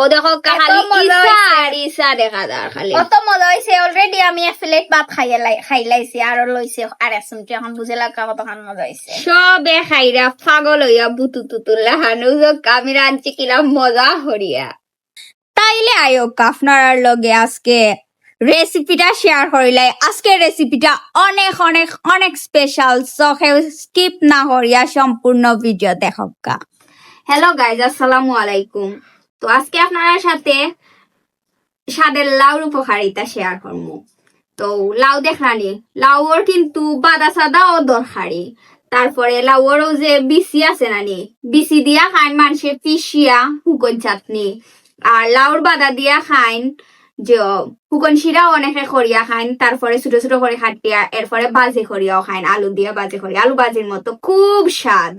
ও দেখো খালি ইসা আর ইসা দেখা যার খালি। অত মজা হয়েছে অলরেডি আমি এক প্লেট ভাত খাইয়ে খাই লাইছি আর লইছে আর চিমটি। এখন বুঝে লাগা কতখান মজা হয়েছে সবে খাইরা পাগল হইয়া বুতু তুতু লাহানু আমি রাঁধছি কিলাম মজা হরিয়া তাইলে আয়োগ আপনার লগে আজকে রেসিপিটা শেয়ার করিলাই আজকের রেসিপিটা অনেক অনেক অনেক স্পেশাল সহে স্কিপ না করিয়া সম্পূর্ণ ভিডিও দেখকা হ্যালো গাইজ আসসালামু আলাইকুম। তো আজকে আপনার সাথে স্বাদের লাউর উপকারিতা শেয়ার করব। তো লাউ দেখলানি লাউর কিন্তু বাদা সাদাও দরকারি। তারপরে লাউরও যে বিসি আছে নানি বিসি দিয়া খাইন মানুষে পিসিয়া হুকন চাটনি। আর লাউর বাদা দিয়া খাইন যে হুকন শিরা অনেকে করিয়া খাইন তারপরে ছোট ছোট করে খাটিয়া, এরপরে বাজে করিয়াও খাইন আলু দিয়া বাজে করি, আলু বাজির মতো খুব স্বাদ।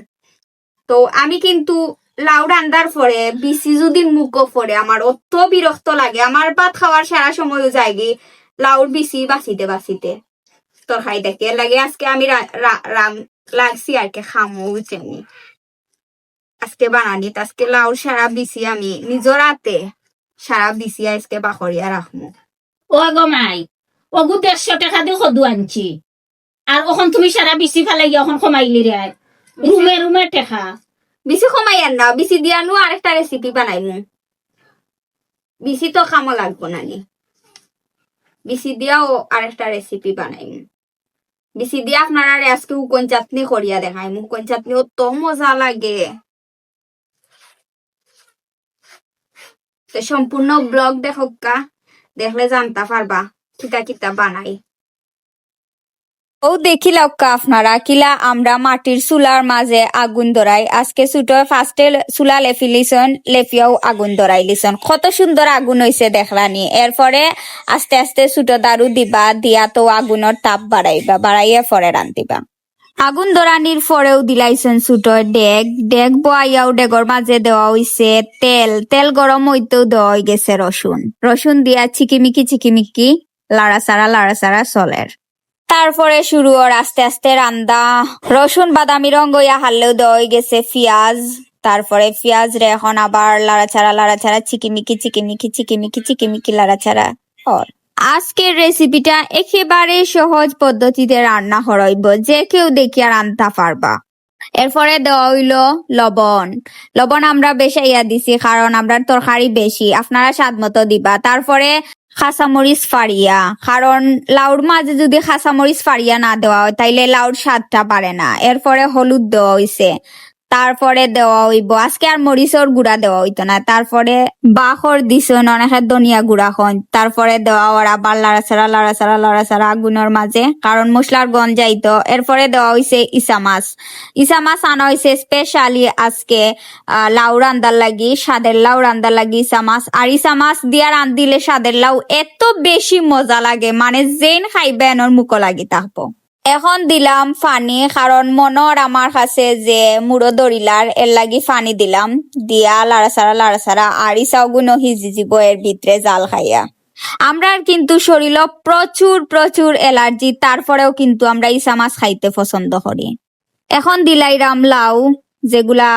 তো আমি কিন্তু লাউ রান্দার পরে বিসি যদি মুখও পরে আমার অত বিরক্ত লাগে আমার ভাত খাওয়ার সারা সময়ও যায়গি লাউর বিসি বাঁচিতে বাঁচিতে। খাই দেখে লাগে আজকে আমি লাগছি আর কি খামো বুঝছেনি আজকে বানানি আজকে লাউর সারা বিসি আমি নিজের রাতে সারা বিসি আজকে বাকরিয়া রাখব ও গো মাই অগু দেড়শো টাকা দিয়ে সদু আনছি। আর ওখন তুমি সারা বিচি ফেলাই এখন কমাইলি রে রুমে রুমে টেকা। বিসি কমাই আর না বিসি দিয়া নু আরেকটা রেসিপি বানাইমু বিসি তো খামো লাগবো নানি বিসি দিয়াও আরেকটা রেসিপি বানাইমু বিসি দিয়া আপনারা আজকে উকন চাটনি করিয়া দেখাইমু উকন চাটনি অত মজা লাগে। তো সম্পূর্ণ ব্লগ দেখকা দেখলে জানতে পারবা কিতা কিতা বানাই। ও দেখিলাও কা আপনারা কিলা আমরা মাটির চুলার মাঝে আগুন ধরাই। আজকে ছুটো ফার্স্টে চুলা লেফি লিছন লেফিয়াও আগুন ধরাই লিছন কত সুন্দর আগুন হইছে দেখলানি। এরপরে আস্তে আস্তে ছুটো দারু দিবা দিয়া তো আগুনের তাপ বাড়াইবা বাড়াইয়া পরে রান্ধিবা আগুন ধরানির পরেও দিলাইছেন ছুটো ডেগ। ডেগ বয়াও ডেগর মাঝে দেওয়া হইছে তেল। তেল গরম হইতেও দেওয়া হয়ে গেছে রসুন রসুন দিয়া চিকিমিকি চিকিমিকি লাড়া সারা লাড়া সারা চলের তারপরে শুরু ওর আস্তে আস্তে রান্দা। রসুন, বাদামি রঙ হইয়া হারলেও হয়ে গেছে পেঁয়াজ। তারপরে পেঁয়াজ রে এখন আবার লাড়াছাড়া লাড়াছাড়া চিকিমিকি চিকিমিকি চিকিমিকি চিকিমিকি লাড়াছাড়া হর আজকের রেসিপিটা একেবারে সহজ পদ্ধতিতে রান্না হরইব, যে কেউ দেখিয়া রান্না পারবা। এরপরে দেওয়া হইল লবণ। লবণ আমরা বেশাইয়া দিছি, কারণ আমরা তরকারি বেশি, আপনারা স্বাদ মতো দিবা। তারপরে খাসামরিচ ফাড়িয়া কারণ লাউর মাঝে যদি খাসামরিচ ফাড়িয়া না দেওয়া হয়, তাইলে লাউর স্বাদটা পারে না। এরপরে হলুদ দেওয়া হইছে। তারপরে দেওয়া হইব। আজকে আর মরিচর গুড়া দেওয়া হইতো না। তারপরে দিছন অনেকের ধনিয়া গুঁড়া খন। তারপরে দেওয়া ওর আবার লাড়াছাড়া লাড়াছাড়া লাড়াছাড়া আগুনের মাঝে। কারণ মশলার গন যাইতো এরপরে দেওয়া হইছে ইসা মাছ। ইসা মাছ আনা হইছে স্পেশালি আজকে লাউ রান্দার লাগি সাদের লাউ রান্দার লাগি ইসা মাছ। আর ইসা মাছ দিয়া রান্ধিলে স্বাদের লাউ এত বেশি মজা লাগে। মানে যেন খাইবে এনর মুখো লাগি থাকব এখন দিলাম ফানি কারণ মনর আমার কাছে যে মুড়ো দরিলার এর লাগি ফানি দিলাম। দিয়া লাড়াছাড়া লাড়াছাড়া আর ইসাও গুনো হিজি জীব এর ভিতরে জাল খাইয়া। আমরা কিন্তু শরীর প্রচুর প্রচুর এলার্জি তারপরেও কিন্তু আমরা ইসা মাছ খাইতে পছন্দ করি। এখন দিলাইরাম লাউ যেগুলা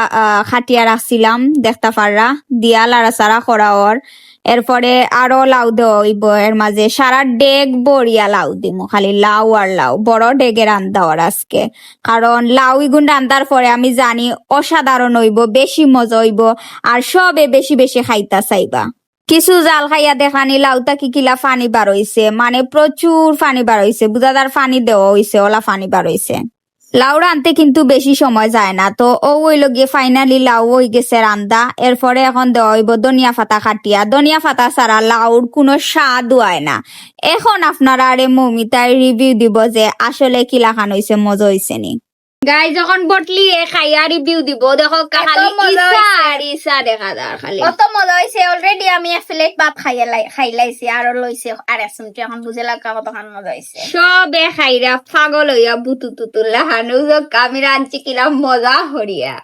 খাটিয়া রাখছিলাম, দেখতে পাররা। দিয়া লাড়াচাড়া করা ওর। এরপরে আরও লাউ হইব। এর মাঝে সারা ডেগ বড়িয়া লাউ দিমু। খালি লাউ আর লাউ। বড় ডেগে রান্দা ওর আজকে। কারণ লাউ ইগুন রান্দার পরে আমি জানি অসাধারণ হইব, বেশি মজা হইব, আর সবে বেশি বেশি খাইতা চাইবা। কিছু জাল খাইয়া দেখানি লাউতা কি কিলা ফানি বার হইছে। মানে প্রচুর ফানি বার হইছে। বুঝাদার ফানি দেওয়া হইছে, ওলা ফানি বার হইছে। লাউ রানতে কিন্তু বেশি সময় যায় না। তো ও ওইল গিয়ে ফাইনালি লাউ হয়ে গেছে রান্দা। এরপরে এখন দেওয়া দনিয়া পাতা খাটিয়া। দনিয়া ফাতা ছাড়া লাউর কোনো স্বাদ হয় না। এখন আপনারা আরে মমিতার রিভিউ দিব যে আসলে কি লাখান হয়েছে মজা হয়েছে নি। গাই যখন বটলি এ খাইয়া রিভিউ দিব। দেখো খালি মজা ইসা হইছে। আর ইসা দেখা যার খালি। অত মজা হয়েছে অলরেডি আমি এক প্লেট ভাত খাইয়ে খাই লাইছি আর লইছে আর এক চিমটি এখন বুঝে লাগা কতখান মজা হয়েছে সবে খাইরা পাগল হইয়া বুতু তুতু লাহানু আমি রাঁধছি কিলাম মজা হরিয়া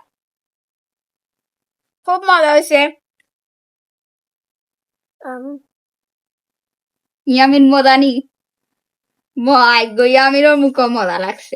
খুব মজা হয়েছে ইয়ামিন মজা নি? মাই গো ইয়ামিরও মুখ মজা লাগছে।